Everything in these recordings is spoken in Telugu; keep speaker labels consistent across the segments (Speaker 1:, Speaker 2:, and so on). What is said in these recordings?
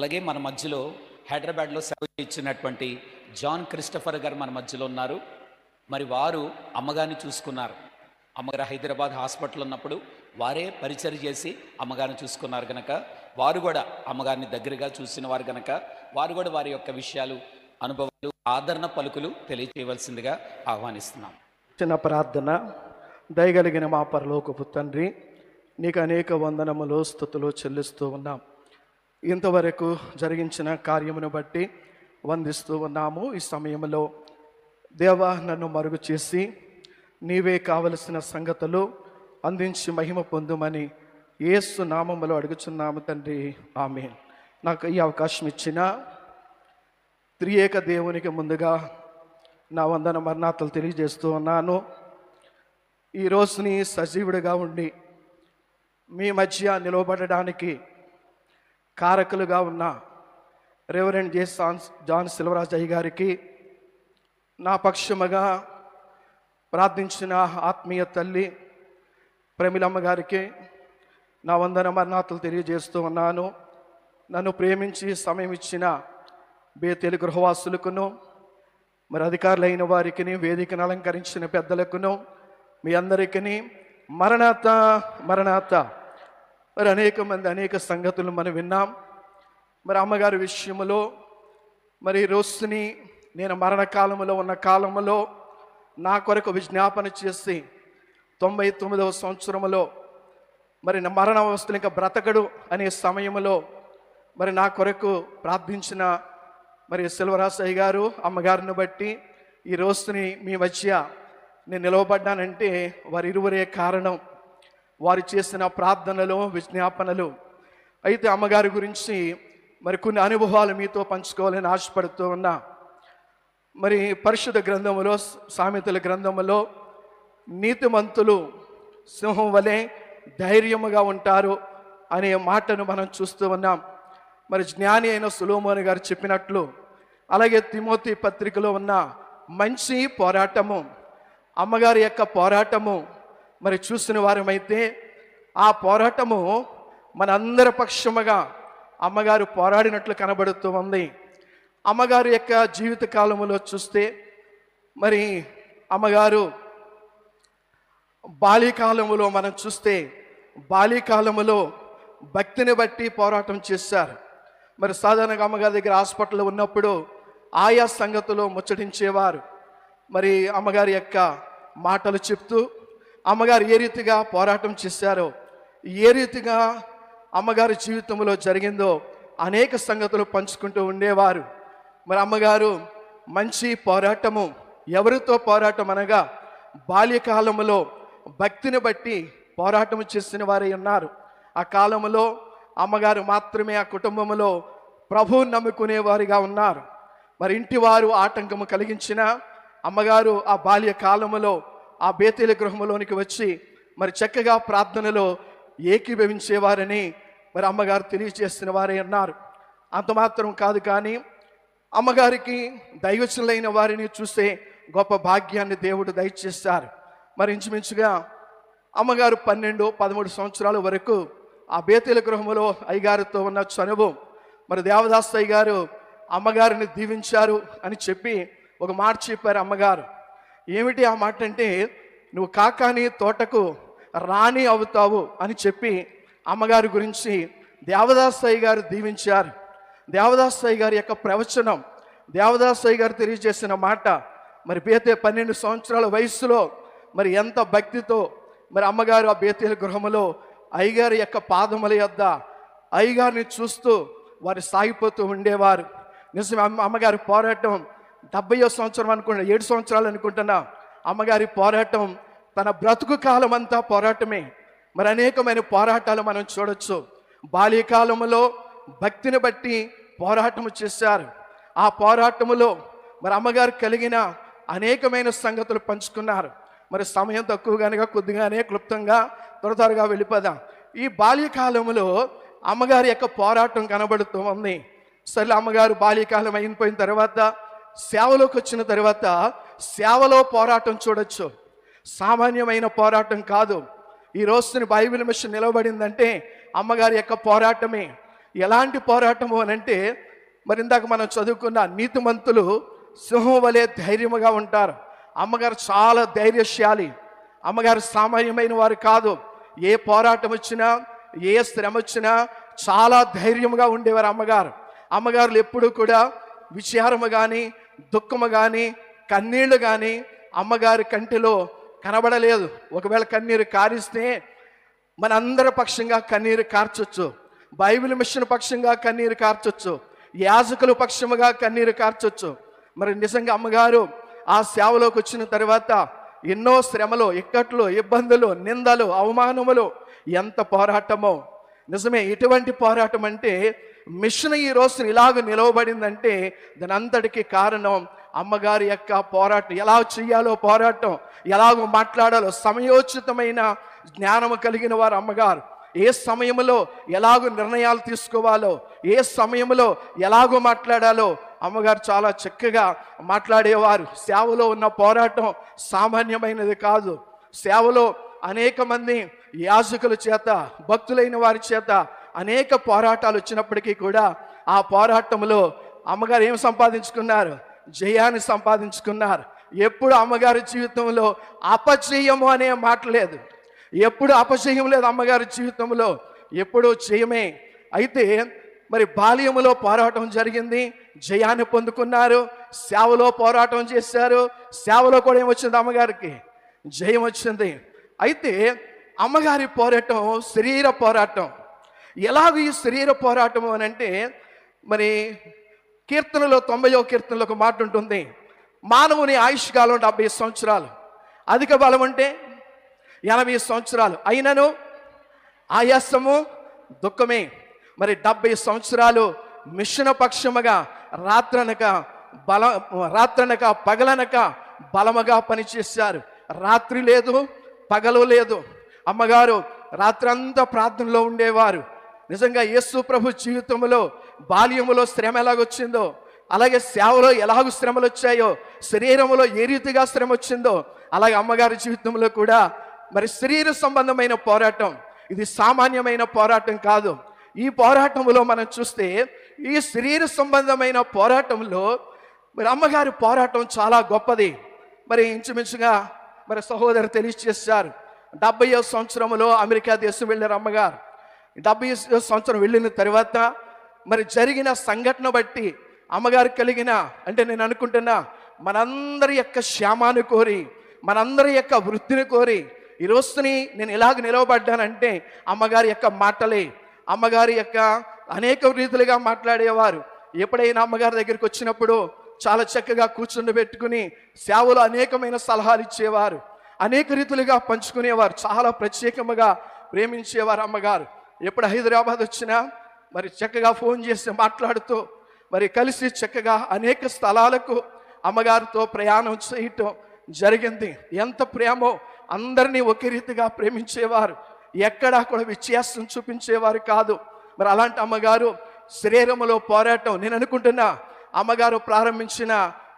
Speaker 1: అలాగే మన మధ్యలో హైదరాబాద్లో సేవ ఇచ్చినటువంటి జాన్ క్రిస్టఫర్ గారు మన మధ్యలో ఉన్నారు. మరి వారు అమ్మగారిని చూసుకున్నారు. అమ్మగారు హైదరాబాద్ హాస్పిటల్ ఉన్నప్పుడు వారే పరిచయం చేసి అమ్మగారిని చూసుకున్నారు కనుక వారు కూడా అమ్మగారిని దగ్గరగా చూసిన వారు కనుక వారు కూడా వారి యొక్క విషయాలు అనుభవాలు ఆదరణ పలుకులు తెలియజేయవలసిందిగా ఆహ్వానిస్తున్నాం.
Speaker 2: చిన్న ప్రార్థన. దయగలిగిన మా పరలోకపు తండ్రి నీకు అనేక వందనములు స్థుతులు చెల్లిస్తూ ఉన్నాం. ఇంతవరకు జరిగించిన కార్యమును బట్టి వందిస్తూ ఉన్నాము. ఈ సమయంలో దేవ నన్ను మరుగు చేసి నీవే కావలసిన సంగతులు అందించి మహిమ పొందుమని ఏసు నామములో అడుగుచున్నాము తండ్రి. ఆమె నాకు ఈ అవకాశం ఇచ్చిన త్రియేక దేవునికి ముందుగా నా వందన మరణాతలు తెలియజేస్తూ ఉన్నాను. ఈ రోజుని సజీవుడిగా ఉండి మీ మధ్య నిలవబడడానికి కారకులుగా ఉన్న రెవరెండ్ జే సాన్స్ జాన్ సిల్వరాజ్ అయ్య గారికి నా పక్షముగా ప్రార్థించిన ఆత్మీయ తల్లి ప్రమిలమ్మ గారికి నా వందన మరణాతలు తెలియజేస్తూ ఉన్నాను. నన్ను ప్రేమించి సమయం ఇచ్చిన బేతెలు గృహవాసులకును మరి అధికారులైన వారికి వేదికను అలంకరించిన పెద్దలకును మీ అందరికీ మరణాత మరణాత మరి అనేక మంది అనేక సంగతులు మనం విన్నాం. మరి అమ్మగారి విషయంలో మరి రోస్ని నేను మరణకాలంలో ఉన్న కాలంలో నా కొరకు విజ్ఞాపన చేసి తొంభై తొమ్మిదవ సంవత్సరంలో మరి నా మరణ అవస్థలు ఇంకా బ్రతకడు అనే సమయంలో మరి నా కొరకు ప్రార్థించిన మరి సెల్వరాసయ్య గారు అమ్మగారిని బట్టి ఈ రోజుని మీ మధ్య నేను నిలవబడ్డానంటే వారి ఇరువురే కారణం. వారు చేసిన ప్రార్థనలు విజ్ఞాపనలు. అయితే అమ్మగారి గురించి మరి కొన్ని అనుభవాలు మీతో పంచుకోవాలని ఆశపడుతూ ఉన్నా. మరి పరిశుద్ధ గ్రంథములో సామెతల గ్రంథములో నీతిమంతులు సింహం వలె ధైర్యముగా ఉంటారు అనే మాటను మనం చూస్తూ ఉన్నాం. మరి జ్ఞాని అయిన సులోమోని గారు చెప్పినట్లు అలాగే తిమోతి పత్రికలో ఉన్న మంచి పోరాటము అమ్మగారి యొక్క పోరాటము మరి చూసిన వారమైతే ఆ పోరాటము మనందరి పక్షముగా అమ్మగారు పోరాడినట్లు కనబడుతూ ఉంది. అమ్మగారి యొక్క జీవిత కాలములో చూస్తే మరి అమ్మగారు బాల్యకాలములో మనం చూస్తే బాల్యకాలములో భక్తిని బట్టి పోరాటం చేశారు. మరి సాధారణంగా అమ్మగారి దగ్గర హాస్పిటల్లో ఉన్నప్పుడు ఆయా సంగతులు ముచ్చటించేవారు. మరి అమ్మగారి యొక్క మాటలు చెప్తూ అమ్మగారు ఏ రీతిగా పోరాటం చేశారో ఏ రీతిగా అమ్మగారి జీవితంలో జరిగిందో అనేక సంగతులు పంచుకుంటూ ఉండేవారు. మరి అమ్మగారు మంచి పోరాటము ఎవరితో పోరాటం అనగా బాల్యకాలములో భక్తిని బట్టి పోరాటం చేసిన వారై ఉన్నారు. ఆ కాలంలో అమ్మగారు మాత్రమే ఆ కుటుంబంలో ప్రభువుని నమ్ముకునేవారుగా ఉన్నారు. మరి ఇంటి వారు ఆటంకము కలిగించిన అమ్మగారు ఆ బాల్య కాలములో ఆ బేతేల గృహంలోనికి వచ్చి మరి చక్కగా ప్రార్థనలో ఏకీభవించేవారని మరి అమ్మగారు తెలియజేసిన వారే అన్నారు. అంత మాత్రం కాదు కానీ అమ్మగారికి దైవచనులైన వారిని చూసే గొప్ప భాగ్యాన్ని దేవుడు దయచేస్తారు మరి ఇంచుమించుగా అమ్మగారు పన్నెండు పదమూడు సంవత్సరాల వరకు ఆ బేతేల గృహములో అయ్యగారితో ఉన్న చనువు మరి దేవదాస్ అయ్య గారు అమ్మగారిని దీవించారు అని చెప్పి ఒక మాట చెప్పారు అమ్మగారు. ఏమిటి ఆ మాట అంటే నువ్వు కాకాని తోటకు రాణి అవుతావు అని చెప్పి అమ్మగారి గురించి దేవదాసయ్య గారు దీవించారు. దేవదాసయ్య గారి యొక్క ప్రవచనం దేవదాసయ్య గారు తెలియజేసిన మాట మరి బేతే పన్నెండు సంవత్సరాల వయస్సులో మరి ఎంత భక్తితో మరి అమ్మగారు ఆ బేతేల గృహములో అయ్యగారి యొక్క పాదముల యొద్ద అయ్యగారిని చూస్తూ వారు సాగిపోతూ ఉండేవారు. నిజమే అమ్మ అమ్మగారి పోరాటం డెబ్బయో సంవత్సరం అనుకుంటా ఏడు సంవత్సరాలు అనుకుంటున్నా అమ్మగారి పోరాటం తన బ్రతుకు కాలం అంతా పోరాటమే. మరి అనేకమైన పోరాటాలు మనం చూడొచ్చు. బాల్యకాలంలో భక్తిని బట్టి పోరాటం చేశారు. ఆ పోరాటములో మరి అమ్మగారు కలిగిన అనేకమైన సంగతులు పంచుకున్నారు. మరి సమయం తక్కువ కనుక కొద్దిగానే క్లుప్తంగా త్వర త్వరగా వెళ్ళిపోదాం. ఈ బాల్యకాలంలో అమ్మగారి యొక్క పోరాటం కనబడుతూ ఉంది. సరే అమ్మగారు బాల్యకాలం అయిపోయిన తర్వాత సేవలోకి వచ్చిన తర్వాత సేవలో పోరాటం చూడొచ్చు. సామాన్యమైన పోరాటం కాదు. ఈ రోజుని బైబిల్ మిషన్ నిలబడిందంటే అమ్మగారి యొక్క పోరాటమే. ఎలాంటి పోరాటము అని అంటే మరి ఇందాక మనం చదువుకున్న నీతిమంతులు సింహం వలె ధైర్యముగా ఉంటారు. అమ్మగారు చాలా ధైర్యశాలి. అమ్మగారు సామాన్యమైన వారు కాదు. ఏ పోరాటం వచ్చినా ఏ శ్రమ వచ్చినా చాలా ధైర్యముగా ఉండేవారు అమ్మగారు. అమ్మగారులు ఎప్పుడూ కూడా విచారము కానీ దుఃఖము కానీ కన్నీళ్ళు కానీ అమ్మగారి కంటిలో కనబడలేదు. ఒకవేళ కన్నీరు కారిస్తే మన అందరి పక్షంగా కన్నీరు కార్చొచ్చు. బైబిల్ మిషన్ పక్షంగా కన్నీరు కార్చొచ్చు. యాజకుల పక్షముగా కన్నీరు కార్చొచ్చు. మరి నిజంగా అమ్మగారు ఆ సేవలోకి వచ్చిన తర్వాత ఎన్నో శ్రమలు ఇక్కట్లు ఇబ్బందులు నిందలు అవమానములు ఎంత పోరాటమో. నిజమే ఎటువంటి పోరాటం అంటే మిషన్ ఈ రోజున ఇలాగ నిలవబడిందంటే దాని అంతటికి కారణం అమ్మగారి యొక్క పోరాటం. ఎలా చేయాలో పోరాటం ఎలాగో మాట్లాడాలో సమయోచితమైన జ్ఞానము కలిగిన వారు అమ్మగారు. ఏ సమయంలో ఎలాగో నిర్ణయాలు తీసుకోవాలో ఏ సమయంలో ఎలాగో మాట్లాడాలో అమ్మగారు చాలా చక్కగా మాట్లాడేవారు. సేవలో ఉన్న పోరాటం సామాన్యమైనది కాదు. సేవలో అనేక మంది యాజకుల చేత భక్తులైన వారి చేత అనేక పోరాటాలు వచ్చినప్పటికీ కూడా ఆ పోరాటంలో అమ్మగారు ఏం సంపాదించుకున్నారు? జయాన్ని సంపాదించుకున్నారు. ఎప్పుడు అమ్మగారి జీవితంలో అపజయము అనే మాట లేదు. ఎప్పుడు అపజయం లేదు అమ్మగారి జీవితంలో. ఎప్పుడూ జయమే. అయితే మరి బాల్యములో పోరాటం జరిగింది. జయాన్ని పొందుకున్నారు. సేవలో పోరాటం చేశారు. సేవలో కూడా ఏమొచ్చింది అమ్మగారికి? జయం వచ్చింది. అయితే అమ్మగారి పోరాటం శరీర పోరాటం ఎలాగ ఈ శరీర పోరాటం అని అంటే మరి కీర్తనలో తొంభయో కీర్తనలో ఒక మాట ఉంటుంది మానవుని ఆయుష్ కాలం డెబ్బై సంవత్సరాలు. అధిక బలం అంటే ఎనభై సంవత్సరాలు. అయినను ఆయాసము దుఃఖమే. మరి డెబ్బై సంవత్సరాలు మిషన్ పక్షముగా రాత్రనక బల రాత్రనక పగలనక బలముగా పనిచేశారు. రాత్రి లేదు పగలు లేదు. అమ్మగారు రాత్రంతా ప్రార్థనలో ఉండేవారు. నిజంగా యేసు ప్రభు జీవితంలో బాల్యములో శ్రమ ఎలాగొచ్చిందో అలాగే సేవలో ఎలాగ శ్రమలు వచ్చాయో శరీరంలో ఏ రీతిగా శ్రమ వచ్చిందో అలాగే అమ్మగారి జీవితంలో కూడా మరి శరీర సంబంధమైన పోరాటం ఇది సామాన్యమైన పోరాటం కాదు. ఈ పోరాటంలో మనం చూస్తే ఈ శరీర సంబంధమైన పోరాటంలో మరి అమ్మగారి పోరాటం చాలా గొప్పది. మరి ఇంచుమించుగా మరి సహోదరు తెలియజేశారు. డెబ్బై సంవత్సరంలో అమెరికా దేశం వెళ్ళారు అమ్మగారు. డెబ్బై సంవత్సరం వెళ్ళిన తర్వాత మరి జరిగిన సంఘటన బట్టి అమ్మగారు కలిగిన అంటే నేను అనుకుంటున్నా మనందరి యొక్క క్షేమాన్ని కోరి మనందరి యొక్క వృత్తిని కోరి ఈ రోజుని నేను ఎలాగ నిలవబడ్డానంటే అమ్మగారి యొక్క మాటలే అమ్మగారి యొక్క అనేక రీతులుగా మాట్లాడేవారు. ఎప్పుడైనా అమ్మగారి దగ్గరికి వచ్చినప్పుడు చాలా చక్కగా కూర్చుండి పెట్టుకుని సేవలో అనేకమైన సలహాలు ఇచ్చేవారు. అనేక రీతులుగా పంచుకునేవారు. చాలా ప్రత్యేకముగా ప్రేమించేవారు అమ్మగారు. ఎప్పుడు హైదరాబాద్ వచ్చినా మరి చక్కగా ఫోన్ చేసి మాట్లాడుతూ మరి కలిసి చక్కగా అనేక స్థలాలకు అమ్మగారితో ప్రయాణం చేయటం జరిగింది. ఎంత ప్రేమో అందరినీ ఒకే రీతిగా ప్రేమించేవారు. ఎక్కడా కూడా విచ్యాసం చూపించేవారు కాదు. మరి అలాంటి అమ్మగారు శరీరములో పోరాటం నేను అనుకుంటున్నా అమ్మగారు ప్రారంభించిన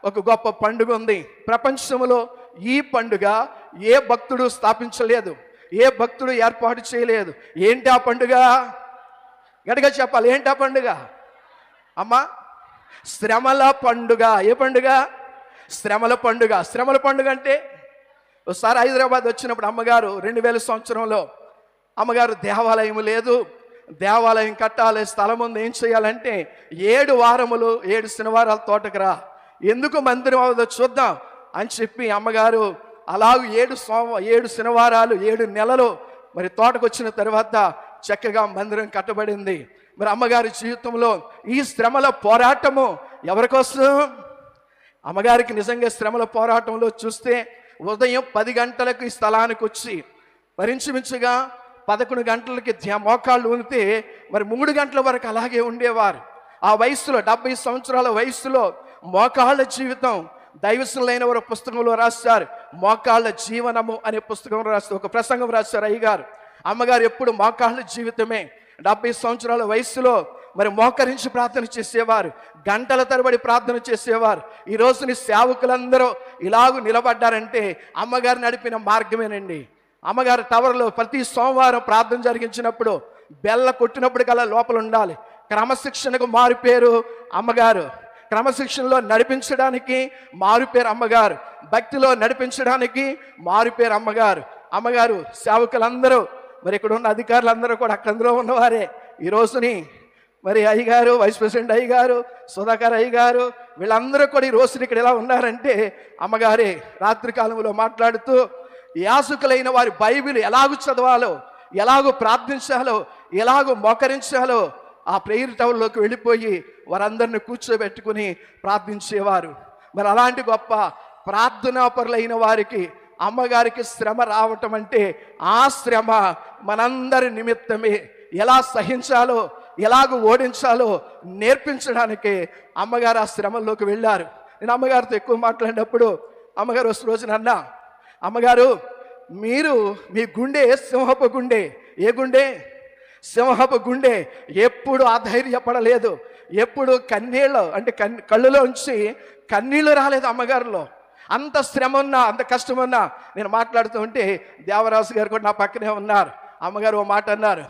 Speaker 2: ఒక గొప్ప పండుగ ఉంది. ప్రపంచంలో ఈ పండుగ ఏ భక్తుడు స్థాపించలేదు. ఏ భక్తుడు ఏర్పాటు చేయలేదు. ఏంటి ఆ పండుగ? గట్టిగా చెప్పాలి. ఏంటి ఆ పండుగ? అమ్మా శ్రమల పండుగ. ఏ పండుగ? శ్రమల పండుగ. శ్రమల పండుగ అంటే ఒకసారి హైదరాబాద్ వచ్చినప్పుడు అమ్మగారు రెండు వేల సంవత్సరంలో అమ్మగారు దేవాలయం లేదు. దేవాలయం కట్టాలి స్థలం ఉంది. ఏం చేయాలంటే ఏడు వారములు ఏడు శనివారాల తోటకు రా. ఎందుకు మందిరం అవ్వదో చూద్దాం అని చెప్పి అమ్మగారు అలాగూ ఏడు సోమ ఏడు శనివారాలు ఏడు నెలలు. మరి తోటకు వచ్చిన తర్వాత చక్కగా మందిరం కట్టబడింది. మరి అమ్మగారి జీవితంలో ఈ శ్రమల పోరాటము ఎవరికోసం అమ్మగారికి నిజంగా శ్రమల పోరాటంలో చూస్తే ఉదయం పది గంటలకు ఈ స్థలానికి వచ్చి మరించుమించుగా పదకొండు గంటలకి మోకాళ్ళు ఉంటే మరి మూడు గంటల వరకు అలాగే ఉండేవారు. ఆ వయసులో డెబ్బై సంవత్సరాల వయసులో మోకాళ్ళ జీవితం దైవసులైన వారు పుస్తకంలో రాస్తారు మోకాళ్ళ జీవనము అనే పుస్తకం రాస్తారు ఒక ప్రసంగం రాస్తారు అయ్యగారు. అమ్మగారు ఎప్పుడు మోకాళ్ళ జీవితమే. డెబ్బై సంవత్సరాల వయసులో మరి మోకరించి ప్రార్థన చేసేవారు. గంటల తరబడి ప్రార్థన చేసేవారు. ఈ రోజుని సేవకులందరూ ఇలాగూ నిలబడ్డారంటే అమ్మగారు నడిపిన మార్గమేనండి. అమ్మగారు టవర్లో ప్రతి సోమవారం ప్రార్థన జరిగించినప్పుడు బెల్ల కొట్టినప్పుడు కల్లా లోపల ఉండాలి. క్రమశిక్షణకు మారుపేరు అమ్మగారు. క్రమశిక్షణలో నడిపించడానికి మారుపేరు అమ్మగారు. భక్తిలో నడిపించడానికి మారుపేరు అమ్మగారు. అమ్మగారు సేవకులందరూ మరి ఇక్కడ ఉన్న అధికారులందరూ కూడా అక్కడందరూ ఉన్నవారే. ఈ రోజుని మరి అయ్యగారు వైస్ ప్రెసిడెంట్ అయ్యగారు సుధాకర్ అయ్యగారు వీళ్ళందరూ కూడా ఈ రోజున ఇక్కడ ఎలా ఉన్నారంటే అమ్మగారే రాత్రి కాలంలో మాట్లాడుతూ యాసుకులైన వారి బైబిల్ ఎలాగూ చదవాలో ఎలాగో ప్రార్థించాలో ఎలాగో మోకరించాలో ఆ ప్రేయర్ టవర్లోకి వెళ్ళిపోయి వారందరిని కూర్చోబెట్టుకుని ప్రార్థించేవారు. మరి అలాంటి గొప్ప ప్రార్థనాపరులైన వారికి అమ్మగారికి శ్రమ రావటం అంటే ఆ శ్రమ మనందరి నిమిత్తమే. ఎలా సహించాలో ఎలాగ ఓడించాలో నేర్పించడానికే అమ్మగారు ఆ శ్రమల్లోకి వెళ్ళారు. నేను అమ్మగారితో ఎక్కువ మాట్లాడినప్పుడు అమ్మగారు వస్తు రోజున అన్నా అమ్మగారు మీరు మీ గుండె సింహపు గుండె ఏ గుండె? సింహపు గుండె ఎప్పుడు అధైర్యపడలేదు. ఎప్పుడు కన్నీళ్ళు అంటే కన్ కళ్ళులో ఉంచి కన్నీళ్ళు రాలేదు అమ్మగారిలో. అంత శ్రమ ఉన్నా అంత కష్టం ఉన్నా నేను మాట్లాడుతూ ఉంటే దేవరాజు గారు కూడా నా పక్కనే ఉన్నారు. అమ్మగారు ఓ మాట అన్నారు.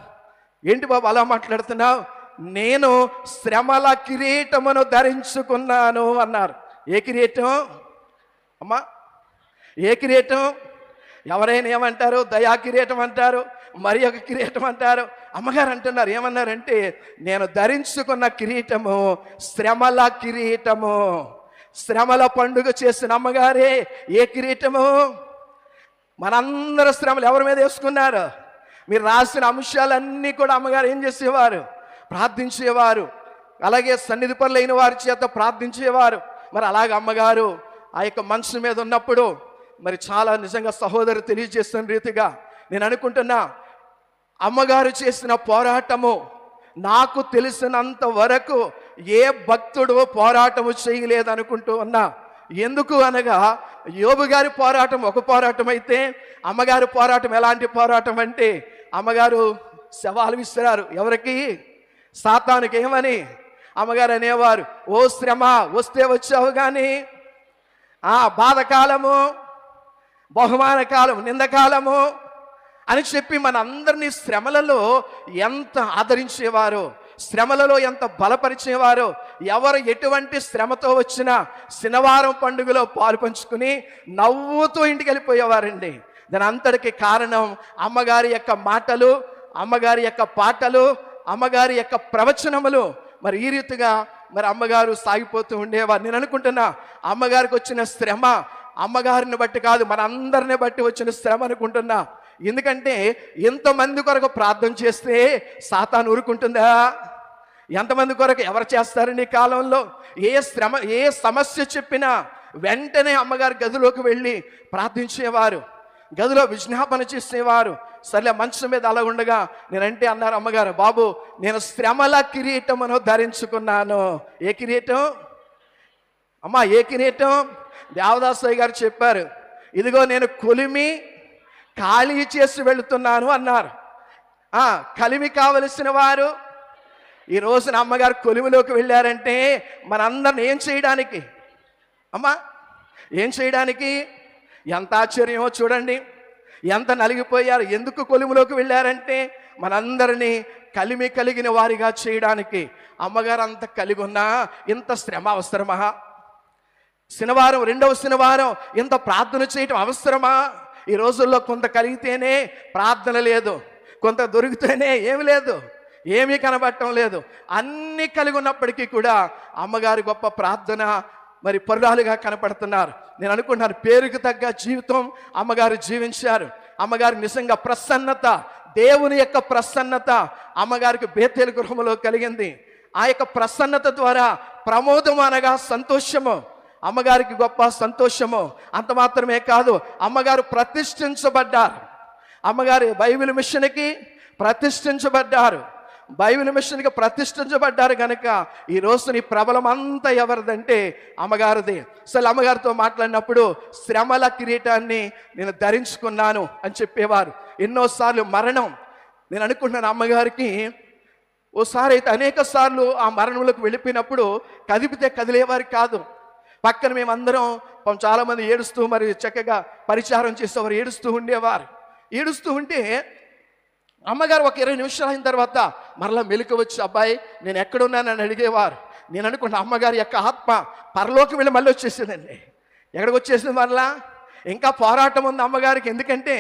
Speaker 2: ఏంటి బాబు అలా మాట్లాడుతున్నావు? నేను శ్రమల కిరీటమును ధరించుకున్నాను అన్నారు. ఏ కిరీటం? అమ్మా ఏ కిరీటం? ఎవరైనా ఏమంటారు? దయా కిరీటం అంటారు? మరి ఒక కిరీటం అంటారు? అమ్మగారు అంటున్నారు ఏమన్నారంటే నేను ధరించుకున్న కిరీటము శ్రమల కిరీటము. శ్రమల పండుగ చేసిన అమ్మగారే ఏ కిరీటము? మనందరూ శ్రమలు ఎవరి మీద వేసుకున్నారు? మీరు రాసిన అంశాలన్నీ కూడా అమ్మగారు ఏం చేసేవారు? ప్రార్థించేవారు. అలాగే సన్నిధి పనులైన వారి చేత ప్రార్థించేవారు. మరి అలాగే అమ్మగారు ఆ యొక్క మనసు మీద ఉన్నప్పుడు మరి చాలా నిజంగా సహోదరు తెలియజేస్తున్న రీతిగా నేను అనుకుంటున్నా అమ్మగారు చేసిన పోరాటము నాకు తెలిసినంత వరకు ఏ భక్తుడు పోరాటము చేయలేదనుకుంటూ ఉన్నా. ఎందుకు అనగా యోబు గారి పోరాటం ఒక పోరాటం అయితే అమ్మగారి పోరాటం ఎలాంటి పోరాటం అంటే అమ్మగారు శవాలు విసిరారు. ఎవరికి? సాతానికి ఏమని? అమ్మగారు అనేవారు ఓ శ్రమ వస్తే వచ్చావు కానీ ఆ బాధకాలము బహుమాన కాలం నిందకాలము అని చెప్పి మన అందరినీ శ్రమలలో ఎంత ఆదరించేవారో శ్రమలలో ఎంత బలపరిచేవారో ఎవరు ఎటువంటి శ్రమతో వచ్చినా శనివారం పండుగలో పాలు పంచుకుని నవ్వుతూ ఇంటికి వెళ్ళిపోయేవారండి. దాని అంతటికి కారణం అమ్మగారి యొక్క మాటలు అమ్మగారి యొక్క పాటలు అమ్మగారి యొక్క ప్రవచనములు. మరి ఈ రీతిగా మరి అమ్మగారు సాగిపోతూ ఉండేవారు. నేను అనుకుంటున్నా అమ్మగారికి వచ్చిన శ్రమ అమ్మగారిని బట్టి కాదు మన అందరిని బట్టి వచ్చిన శ్రమ అనుకుంటున్నా. ఎందుకంటే ఎంతమంది కొరకు ప్రార్థన చేస్తే సాతాను ఊరుకుంటుందా? ఎంతమంది కొరకు ఎవరు చేస్తారండి ఈ కాలంలో? ఏ శ్రమ ఏ సమస్య చెప్పినా వెంటనే అమ్మగారి గదిలోకి వెళ్ళి ప్రార్థించేవారు గదిలో విజ్ఞాపన చేసేవారు. సర్లే మంచం మీద అలా ఉండగా నేనంటే అన్నారు అమ్మగారు బాబు నేను శ్రమల కిరీటమును ధరించుకున్నాను. ఏ కిరీటం? అమ్మా ఏ కిరీటం? దేవదాసయ్య గారు చెప్పారు ఇదిగో నేను కొలిమి ఖాళీ చేసి వెళుతున్నాను అన్నారు. ఆ, కలిమి కావలసిన వారు ఈ రోజున అమ్మగారు కొలువులోకి వెళ్ళారంటే మనందరిని ఏం చేయడానికి? అమ్మా ఏం చేయడానికి? ఎంత ఆశ్చర్యమో చూడండి. ఎంత నలిగిపోయారు ఎందుకు కొలువులోకి వెళ్ళారంటే మనందరినీ కలిమి కలిగిన వారిగా చేయడానికి. అమ్మగారు అంత కలిగి ఉన్నా ఇంత శ్రమ అవసరమా? శనివారం రెండవ శనివారం ఇంత ప్రార్థన చేయటం అవసరమా? ఈ రోజుల్లో కొంత కలిగితేనే ప్రార్థన లేదు కొంత దొరికితేనే ఏమి లేదు ఏమీ కనబడటం లేదు. అన్నీ కలిగి ఉన్నప్పటికీ కూడా అమ్మగారి గొప్ప ప్రార్థన మరి పరురాలుగా కనపడుతున్నారు. నేను అనుకుంటున్నాను పేరుకు తగ్గ జీవితం అమ్మగారు జీవించారు. అమ్మగారు నిజంగా ప్రసన్నత దేవుని యొక్క ప్రసన్నత అమ్మగారికి బేతేలు గృహంలో కలిగింది. ఆ యొక్క ప్రసన్నత ద్వారా ప్రమోదం అనగా సంతోషము. అమ్మగారికి గొప్ప సంతోషము. అంత మాత్రమే కాదు అమ్మగారు ప్రతిష్ఠించబడ్డారు. అమ్మగారి బైబిల్ మిషన్కి ప్రతిష్ఠించబడ్డారు. బైబిల్ మిషన్కి ప్రతిష్ఠించబడ్డారు కనుక ఈ రోజుని ప్రబలం అంతా ఎవరిదంటే అమ్మగారిది. అసలు అమ్మగారితో మాట్లాడినప్పుడు శ్రమల కిరీటాన్ని నేను ధరించుకున్నాను అని చెప్పేవారు. ఎన్నోసార్లు మరణం. నేను అనుకుంటున్నాను అమ్మగారికి ఓసారి అయితే అనేక సార్లు ఆ మరణంలోకి వెళ్ళిపోయినప్పుడు కదిపితే కదిలేవారు కాదు. పక్కన మేమందరం చాలామంది ఏడుస్తూ మరి చక్కగా పరిచారం చేసేవారు ఏడుస్తూ ఉండేవారు. ఏడుస్తూ ఉంటే అమ్మగారు ఒక ఇరవై నిమిషాలు అయిన తర్వాత మరలా మెలకు వచ్చి అబ్బాయి నేను ఎక్కడున్నానని అడిగేవారు. నేను అనుకున్న అమ్మగారి యొక్క ఆత్మ పరలోకి వెళ్ళి మళ్ళీ వచ్చేసిందండి. ఎక్కడికి వచ్చేసింది మరలా? ఇంకా పోరాటం ఉంది అమ్మగారికి. ఎందుకంటే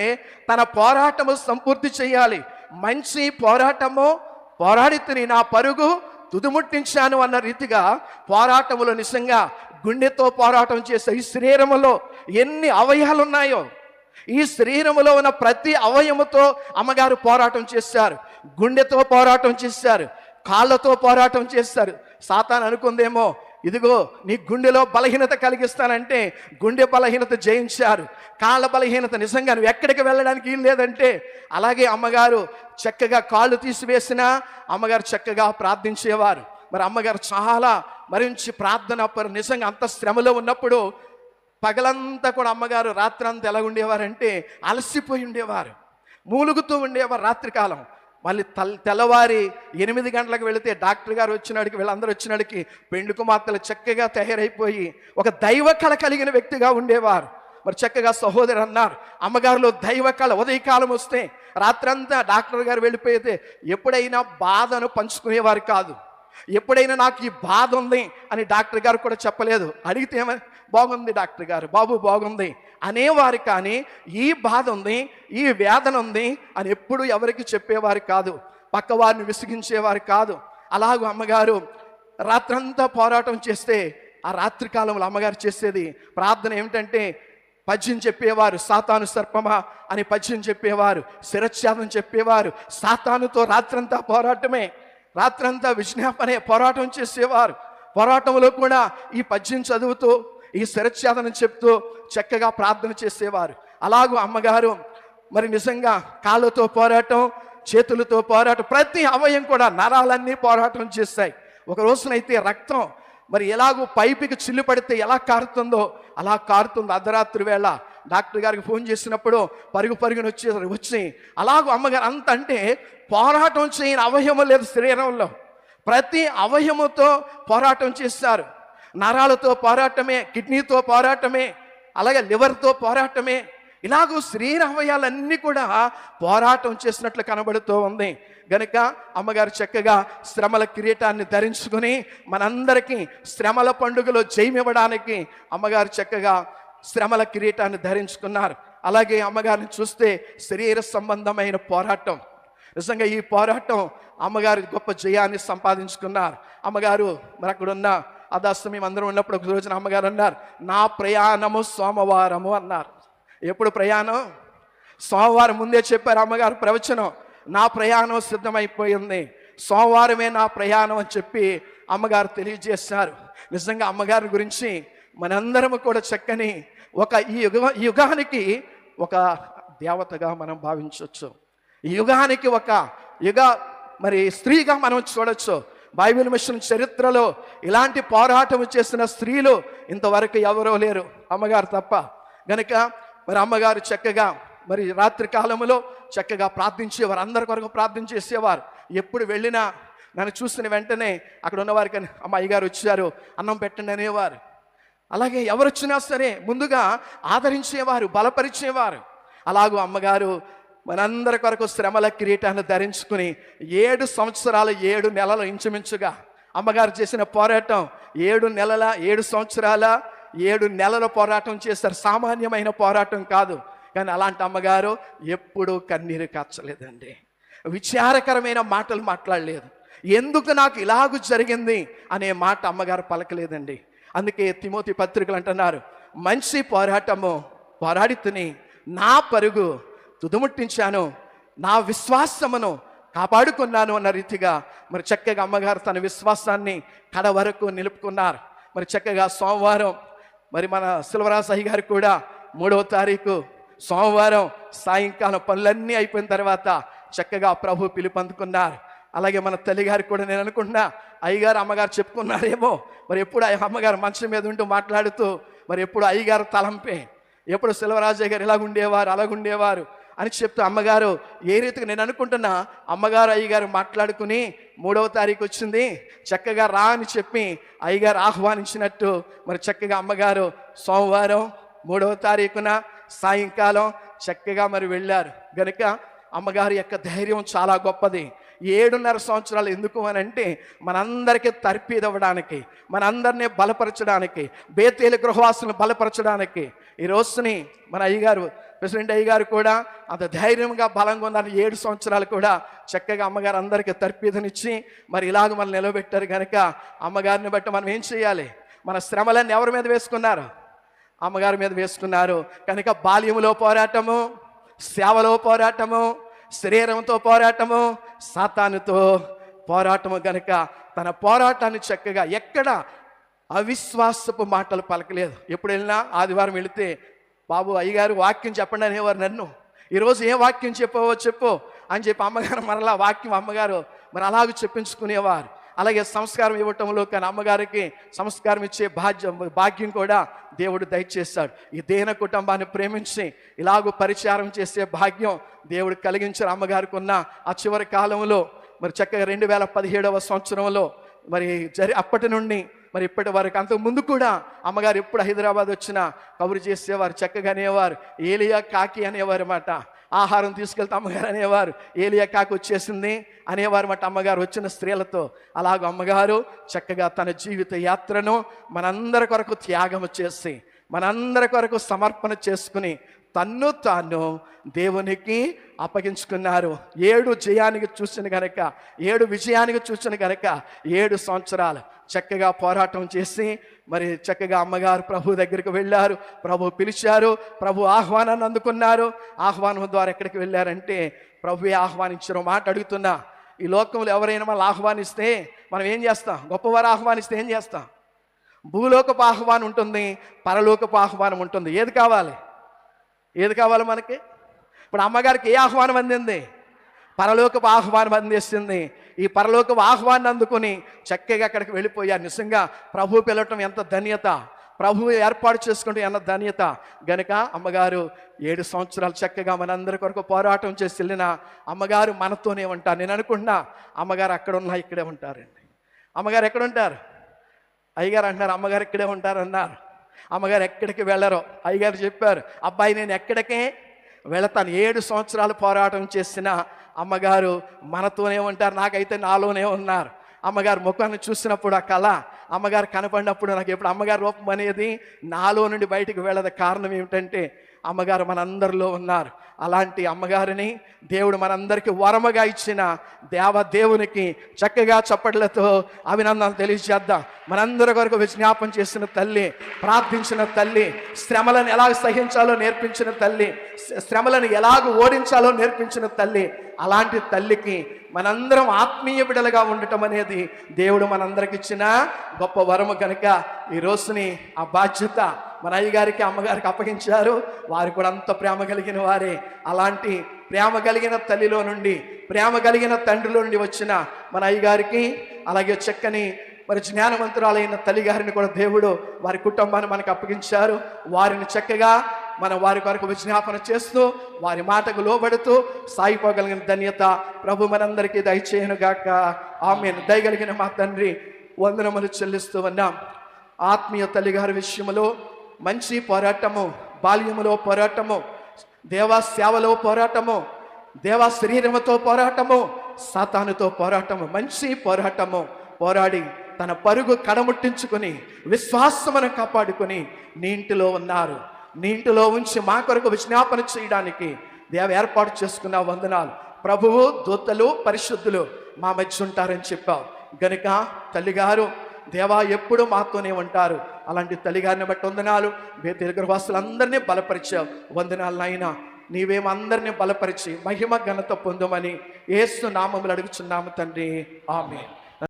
Speaker 2: తన పోరాటము సంపూర్తి చేయాలి. మంచి పోరాటము పోరాడితే నా పరుగు తుదుముట్టించాను అన్న రీతిగా పోరాటములో నిజంగా గుండెతో పోరాటం చేసే ఈ శరీరములో ఎన్ని అవయాలు ఉన్నాయో ఈ శరీరములో ఉన్న ప్రతి అవయముతో అమ్మగారు పోరాటం చేశారు గుండెతో పోరాటం చేశారు కాళ్ళతో పోరాటం చేస్తారు సాతాన్ అనుకుందేమో ఇదిగో నీ గుండెలో బలహీనత కలిగిస్తానంటే గుండె బలహీనత జయించారు కాళ్ళ బలహీనత నిజంగా నువ్వు ఎక్కడికి వెళ్ళడానికి ఏం లేదంటే అలాగే అమ్మగారు చక్కగా కాళ్ళు తీసివేసినా అమ్మగారు చక్కగా ప్రార్థించేవారు. మరి అమ్మగారు చాలా మరించి ప్రార్థన పరు నిజంగా అంత శ్రమలో ఉన్నప్పుడు పగలంతా కూడా అమ్మగారు రాత్రంతా ఎలా ఉండేవారంటే అలసిపోయి ఉండేవారు. మూలుగుతూ ఉండేవారు రాత్రికాలం. మళ్ళీ తల్ తెల్లవారి ఎనిమిది గంటలకు వెళితే డాక్టర్ గారు వచ్చినాడికి వీళ్ళందరూ వచ్చినాడికి పెండు కుమార్తెలు చక్కగా తయారైపోయి ఒక దైవ కళ కలిగిన వ్యక్తిగా ఉండేవారు. మరి చక్కగా సహోదరు అన్నారు అమ్మగారిలో దైవ కళ ఉదయకాలం వస్తే రాత్రంతా డాక్టర్ గారు వెళ్ళిపోయితే ఎప్పుడైనా బాధను పంచుకునేవారు కాదు. ఎప్పుడైనా నాకు ఈ బాధ ఉంది అని డాక్టర్ గారు కూడా చెప్పలేదు. అడిగితే ఏమని బాగుంది డాక్టర్ గారు బాబు బాగుంది. అనేవారు కానీ ఈ బాధ ఉంది ఈ వేదన ఉంది అని ఎప్పుడు ఎవరికి చెప్పేవారు కాదు. పక్క వారిని విసిగించేవారు కాదు. అలాగూ అమ్మగారు రాత్రంతా పోరాటం చేస్తే ఆ రాత్రి కాలంలో అమ్మగారు చేసేది ప్రార్థన ఏమిటంటే పద్యం చెప్పేవారు సాతాను సర్పమా అని పద్యం చెప్పేవారు. శిరచ్ఛాదం చెప్పేవారు. సాతానుతో రాత్రంతా పోరాటమే. రాత్రంతా విజ్ఞాపనే పోరాటం చేసేవారు. పోరాటంలో కూడా ఈ పద్యం చదువుతూ ఈ శిరచ్ఛేదనం చెప్తూ చక్కగా ప్రార్థన చేసేవారు. అలాగూ అమ్మగారు మరి నిజంగా కాళ్ళతో పోరాటం చేతులతో పోరాటం ప్రతి అవయం కూడా నరాలన్నీ పోరాటం చేస్తాయి ఒక రోజునైతే రక్తం మరి ఎలాగో పైపుకి చిల్లు పడితే ఎలా కారుతుందో అలా కారుతుంది అర్ధరాత్రి వేళ. డాక్టర్ గారికి ఫోన్ చేసినప్పుడు పరుగు పరుగున వచ్చేసరి వచ్చి అలాగో అమ్మగారు అంత అంటే పోరాటం చేయని అవయవం లేదు శరీరంలో. ప్రతి అవయముతో పోరాటం చేస్తారు. నరాలతో పోరాటమే కిడ్నీతో పోరాటమే అలాగే లివర్తో పోరాటమే ఇలాగూ శరీర అవయాలన్నీ కూడా పోరాటం చేసినట్లు కనబడుతూ ఉంది. గనుక అమ్మగారు చక్కగా శ్రమల కిరీటాన్ని ధరించుకుని మనందరికీ శ్రమల పండుగలో జయమివ్వడానికి అమ్మగారు చక్కగా శ్రమల కిరీటాన్ని ధరించుకున్నారు. అలాగే అమ్మగారిని చూస్తే శరీర సంబంధమైన పోరాటం. నిజంగా ఈ పోరాటం అమ్మగారు గొప్ప జయాన్ని సంపాదించుకున్నారు. అమ్మగారు మరి అక్కడ ఉన్న అదాస్తమయం అందరం ఉన్నప్పుడు ఒక రోజున అమ్మగారు అన్నారు నా ప్రయాణము సోమవారము అన్నారు. ఎప్పుడు ప్రయాణం? సోమవారం ముందే చెప్పారు అమ్మగారు ప్రవచనం. నా ప్రయాణం సిద్ధమైపోయింది. సోమవారమే నా ప్రయాణం అని చెప్పి అమ్మగారు తెలియజేశారు. నిజంగా అమ్మగారి గురించి మనందరము కూడా చక్కని ఒక ఈ యుగ యుగానికి ఒక దేవతగా మనం భావించవచ్చు. ఈ యుగానికి ఒక యుగ మరి స్త్రీగా మనం చూడొచ్చు. బైబిల్ మిషన్ చరిత్రలో ఇలాంటి పోరాటం చేసిన స్త్రీలు ఇంతవరకు ఎవరో లేరు అమ్మగారు తప్ప. గనుక మరి అమ్మగారు చక్కగా మరి రాత్రి కాలంలో చక్కగా ప్రార్థించేవారు అందరి కొరకు ప్రార్థన చేసేవారు. ఎప్పుడు వెళ్ళినా నన్ను చూసిన వెంటనే అక్కడ ఉన్నవారికి అమ్మ అయ్యగారు వచ్చారు అన్నం పెట్టండి అనేవారు. అలాగే ఎవరు వచ్చినా సరే ముందుగా ఆదరించేవారు బలపరిచేవారు. అలాగూ అమ్మగారు మనందరి కొరకు శ్రమల కిరీటాన్ని ధరించుకుని ఏడు సంవత్సరాలు ఏడు నెలలు ఇంచుమించుగా అమ్మగారు చేసిన పోరాటం ఏడు నెలల ఏడు సంవత్సరాల ఏడు నెలల పోరాటం చేస్తారు సామాన్యమైన పోరాటం కాదు. కానీ అలాంటి అమ్మగారు ఎప్పుడూ కన్నీరు కాచలేదండి. విచారకరమైన మాటలు మాట్లాడలేదు. ఎందుకు నాకు ఇలాగ జరిగింది అనే మాట అమ్మగారు పలకలేదండి. అందుకే తిమోతి పత్రికలు అంటున్నారు మంచి పోరాటము పోరాడితుని నా పరుగు తుదుముట్టించాను నా విశ్వాసమును కాపాడుకున్నాను అన్న రీతిగా మరి చక్కగా అమ్మగారు తన విశ్వాసాన్ని కడ వరకు నిలుపుకున్నారు. మరి చక్కగా సోమవారం మరి మన శిల్వరాజయ్య గారు కూడా మూడవ తారీఖు సోమవారం సాయంకాలం పనులన్నీ అయిపోయిన తర్వాత చక్కగా ప్రభు పిలుపందుకున్నారు అలాగే మన తల్లిగారికి కూడా నేను అనుకుంటున్నా అయ్యగారు అమ్మగారు చెప్పుకున్నారేమో. మరి ఎప్పుడు ఆ అమ్మగారు మంచం మీద ఉంటూ మాట్లాడుతూ మరి ఎప్పుడు అయ్యగారు తలంపే. ఎప్పుడు శిల్వరాజయ్య గారు ఇలాగుండేవారు అలాగుండేవారు. అని చెప్తూ అమ్మగారు ఏ రీతిగా నేను అనుకుంటున్నా అమ్మగారు అయ్యగారు మాట్లాడుకుని మూడవ తారీఖు వచ్చింది. చక్కగా రా అని చెప్పి అయ్యగారు ఆహ్వానించినట్టు మరి చక్కగా అమ్మగారు సోమవారం మూడవ తారీఖున సాయంకాలం చక్కగా మరి వెళ్ళారు. గనుక అమ్మగారి యొక్క ధైర్యం చాలా గొప్పది. ఏడున్నర సంవత్సరాలు ఎందుకు అని అంటే మనందరికీ తర్పీదవ్వడానికి మనందరినీ బలపరచడానికి బేతేలు గృహవాసులను బలపరచడానికి ఈ రోజుని మన అయ్యగారు ప్రెసిడెంట్ అయ్యగారు కూడా అంత ధైర్యంగా బలంగా ఉందని ఏడు సంవత్సరాలు కూడా చక్కగా అమ్మగారు అందరికీ తర్పీదనిచ్చి మరి ఇలాగ మనల్ని నిలబెట్టారు కనుక అమ్మగారిని బట్టి మనం ఏం చేయాలి? మన శ్రమలన్నీ ఎవరి మీద వేసుకున్నారు? అమ్మగారి మీద వేసుకున్నారు. కనుక బాల్యములో పోరాటము సేవలో పోరాటము శరీరంతో పోరాటము సాతానుతో పోరాటము కనుక తన పోరాటాన్ని చక్కగా ఎక్కడ అవిశ్వాసపు మాటలు పలకలేదు. ఎప్పుడు వెళ్ళినా ఆదివారం వెళితే బాబు అయ్యగారు వాక్యం చెప్పండి అనేవారు నన్ను. ఈరోజు ఏం వాక్యం చెప్పావో చెప్పు అని చెప్పి అమ్మగారు మరలా వాక్యం అమ్మగారు మరి అలాగే చెప్పించుకునేవారు. అలాగే సంస్కారం ఇవ్వటంలో కానీ అమ్మగారికి సంస్కారం ఇచ్చే భాగ్యం భాగ్యం కూడా దేవుడు దయచేస్తాడు ఈ దేన కుటుంబాన్ని ప్రేమించి ఇలాగ పరిచారం చేసే భాగ్యం దేవుడు కలిగించారు అమ్మగారికి ఉన్న ఆ చివరి కాలంలో. మరి చక్కగా రెండు వేల పదిహేడవ సంవత్సరంలో మరి జరి అప్పటి నుండి మరి ఇప్పటి వరకు అంతకు ముందు కూడా అమ్మగారు ఎప్పుడు హైదరాబాద్ వచ్చినా కబురు చేసేవారు చక్కగా అనేవారు ఏలియా కాకి అనేవారు మాట ఆహారం తీసుకెళ్తే అమ్మగారు అనేవారు ఏలియా కాకి వచ్చేసింది అనేవారు మాట అమ్మగారు వచ్చిన స్త్రీలతో. అలాగ అమ్మగారు చక్కగా తన జీవిత యాత్రను మనందరి కొరకు త్యాగం చేసి మనందరి కొరకు సమర్పణ చేసుకుని తన్ను తాను దేవునికి అప్పగించుకున్నారు. ఏడు జయానికి చూసిన గనక ఏడు విజయానికి చూసిన గనక ఏడు సంవత్సరాలు చక్కగా పోరాటం చేసి మరి చక్కగా అమ్మగారు ప్రభు దగ్గరికి వెళ్ళారు. ప్రభు పిలిచారు. ప్రభు ఆహ్వానాన్ని అందుకున్నారు. ఆహ్వానం ద్వారా ఎక్కడికి వెళ్ళారంటే ప్రభువే ఆహ్వానించారు మాట అడుగుతున్నా. ఈ లోకంలో ఎవరైనా మనం ఆహ్వానిస్తే మనం ఏం చేస్తాం? గొప్పవారు ఆహ్వానిస్తే ఏం చేస్తాం? భూలోకపు ఆహ్వానం ఉంటుంది పరలోకపు ఆహ్వానం ఉంటుంది. ఏది కావాలి? ఏది కావాలి మనకి? ఇప్పుడు అమ్మగారికి ఏ ఆహ్వానం అందింది? పరలోకపు ఆహ్వానం అందిస్తుంది. ఈ పరలోక ఆహ్వాన్ని అందుకుని చక్కగా అక్కడికి వెళ్ళిపోయారు నిజంగా ప్రభు పిలవటం ఎంత ధన్యత. ప్రభు ఏర్పాటు చేసుకుంటే ఎంత ధన్యత. గనుక అమ్మగారు ఏడు సంవత్సరాలు చక్కగా మనందరి కొరకు పోరాటం చేసి వెళ్ళిన అమ్మగారు మనతోనే ఉంటారు. నేను అనుకుంటున్నా అమ్మగారు అక్కడ ఉన్నా ఇక్కడే ఉంటారండి. అమ్మగారు ఎక్కడ ఉంటారు అయ్యగారు అంటున్నారు అమ్మగారు ఇక్కడే ఉంటారు అన్నారు. అమ్మగారు ఎక్కడికి వెళ్ళరు? అయ్యగారు చెప్పారు అబ్బాయి నేను ఎక్కడికే వెళతాను. ఏడు సంవత్సరాలు పోరాటం చేసిన అమ్మగారు మనతోనే ఉంటారు నాకైతే నాలోనే ఉన్నారు. అమ్మగారు ముఖాన్ని చూసినప్పుడు ఆ కళ అమ్మగారు కనపడినప్పుడు నాకు ఎప్పుడు అమ్మగారు రూపం అనేది నాలో నుండి బయటికి వెళ్ళదు. కారణం ఏమిటంటే అమ్మగారు మనందరిలో ఉన్నారు. అలాంటి అమ్మగారిని దేవుడు మనందరికీ వరముగా ఇచ్చిన దేవ దేవునికి చక్కగా చప్పట్లతో అభినందనలు తెలియజేద్దాం. మనందరి కొరకు విజ్ఞాపం చేసిన తల్లి ప్రార్థించిన తల్లి శ్రమలను ఎలా సహించాలో నేర్పించిన తల్లి శ్రమలను ఎలాగ ఓడించాలో నేర్పించిన తల్లి అలాంటి తల్లికి మనందరం ఆత్మీయ బిడలుగా ఉండటం అనేది దేవుడు మనందరికి ఇచ్చిన గొప్ప వరము కనుక ఈ రోజుని ఆ బాధ్యత మన అయ్యగారికి అమ్మగారికి అప్పగించారు. వారు కూడా అంత ప్రేమ కలిగిన వారే. అలాంటి ప్రేమ కలిగిన తల్లిలో నుండి ప్రేమ కలిగిన తండ్రిలో నుండి వచ్చిన మన అయ్యగారికి అలాగే చక్కని మరి జ్ఞానవంతురాలైన తల్లిగారిని కూడా దేవుడు వారి కుటుంబాన్ని మనకు అప్పగించారు. వారిని చక్కగా మనం వారి కొరకు విజ్ఞాపన చేస్తూ వారి మాటకు లోబడుతూ సాగిపోగలిగిన ధన్యత ప్రభు మనందరికీ దయచేయను గాక. ఆమె దయగలిగిన మా తండ్రి వందనములు చెల్లిస్తూ ఉన్నాం. ఆత్మీయ తల్లిగారి విషయంలో మంచి పోరాటము బాల్యములో పోరాటము దేవా సేవలో పోరాటము దేవా శరీరముతో పోరాటము సాతానుతో పోరాటము మంచి పోరాటము. పోరాడి తన పరుగు కడముట్టించుకొని విశ్వాసమును కాపాడుకొని నీ ఇంటిలో ఉన్నారు. నీ ఇంటిలో ఉంచి మా కొరకు విజ్ఞాపన చేయడానికి దేవ ఏర్పాటు చేసుకున్న వందనాలు. ప్రభువు దూతలు పరిశుద్ధులు మా మధ్య ఉంటారని చెప్పావు. గనుక తల్లిగారు దేవా ఎప్పుడు మాతోనే ఉంటారు. అలాంటి తల్లిగారిని బట్టి వందనాలు. తెలుగు వాసులందరినీ బలపరిచావు. వందనాలు నాయన. నీవేమందరినీ బలపరిచి మహిమ ఘనత పొందమని ఏసు నామములు అడుగుచున్నాము తండ్రి. ఆమె